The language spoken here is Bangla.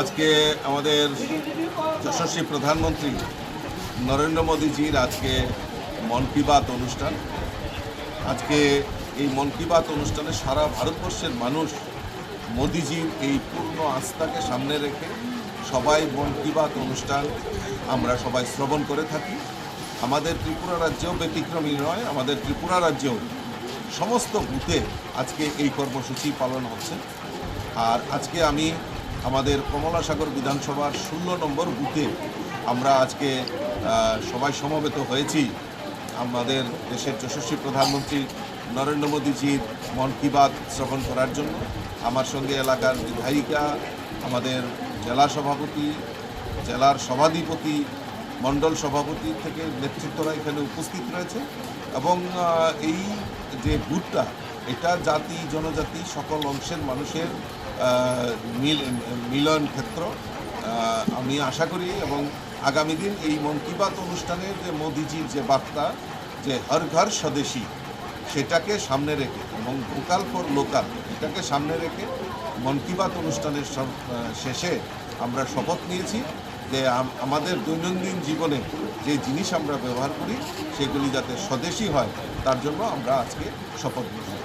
আজকে আমাদের যশস্বী প্রধানমন্ত্রী নরেন্দ্র মোদীজির আজকে মন কি বাত অনুষ্ঠান। আজকে এই মন কি বাত অনুষ্ঠানে সারা ভারতবর্ষের মানুষ মোদিজির এই পূর্ণ আস্থাকে সামনে রেখে সবাই মন কি বাত অনুষ্ঠান আমরা সবাই শ্রবণ করে থাকি। আমাদের ত্রিপুরা রাজ্যেও ব্যতিক্রমী নয়, আমাদের ত্রিপুরা রাজ্যেও সমস্ত বুথে আজকে এই কর্মসূচি পালন হচ্ছে। আর আজকে আমি আমাদের কমলাসাগর বিধানসভার ষোলো নম্বর বুথে আমরা আজকে সবাই সমবেত হয়েছি। আমাদের দেশের যশস্বী প্রধানমন্ত্রী নরেন্দ্র মোদীজির মন কি বাত শ্রবণ করার জন্য, আমার সঙ্গে এলাকার বিধায়িকা, আমাদের জেলা সভাপতি, জেলার সভাধিপতি, মণ্ডল সভাপতি থেকে নেতৃত্বরা এখানে উপস্থিত রয়েছে এবং এই যে বুথটা, এটা জাতি, জনজাতি, সকল অংশের মানুষের মিলন ক্ষেত্র। আমি আশা করি এবং আগামী দিন এই মন কি বাত অনুষ্ঠানের যে মোদিজির যে বার্তা, যে হর ঘর স্বদেশী, সেটাকে সামনে রেখে এবং ভোকাল ফর লোকাল, এটাকে সামনে রেখে মন কি বাত অনুষ্ঠানের শেষে আমরা শপথ নিয়েছি যে আমাদের দৈনন্দিন জীবনে যে জিনিস আমরা ব্যবহার করি, সেগুলি যাতে স্বদেশী হয়, তার জন্য আমরা আজকে শপথ নিয়েছি।